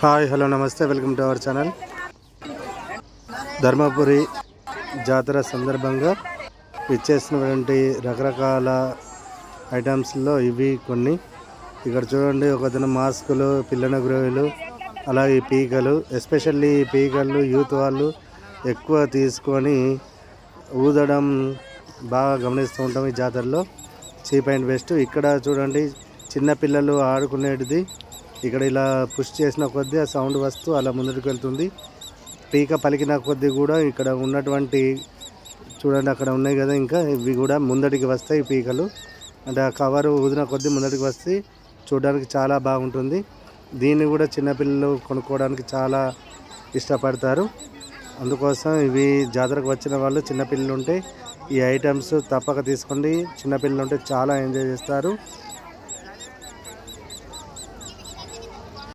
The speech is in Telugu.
హాయ్ హలో నమస్తే welcome to our channel. Dharmapuri జాతర సందర్భంగా ఇచ్చేసినటువంటి రకరకాల ఐటమ్స్లో ఇవి కొన్ని. ఇక్కడ చూడండి ఒకతను మాస్కులు పిల్లన గ్రోవులు అలాగే పీకలు. ఎస్పెషల్లీ పీకలు యూత్ వాళ్ళు ఎక్కువ తీసుకొని ఊదడం బాగా గమనిస్తూ ఉంటాం ఈ జాతరలో. Cheap and best. ఇక్కడ చూడండి చిన్నపిల్లలు ఆడుకునేటిది ఇక్కడ ఇలా పుష్ చేసిన కొద్దీ ఆ సౌండ్ వస్తూ అలా ముందుకు వెళ్తుంది. పీక పలికిన కొద్దీ కూడా ఇక్కడ ఉన్నటువంటి చూడండి అక్కడ ఉన్నాయి కదా ఇంకా ఇవి కూడా ముందటికి వస్తాయి పీకలు. అంటే ఆ కవర్ ఊదిన కొద్దీ ముందటికి వస్తే చూడడానికి చాలా బాగుంటుంది. దీన్ని కూడా చిన్నపిల్లలు కొనుక్కోవడానికి చాలా ఇష్టపడతారు. అందుకోసం ఇవి జాతరకు వచ్చిన వాళ్ళు చిన్నపిల్లలు ఉంటే ఈ ఐటమ్స్ తప్పక తీసుకోండి. చిన్నపిల్లలు ఉంటే చాలా ఎంజాయ్ చేస్తారు.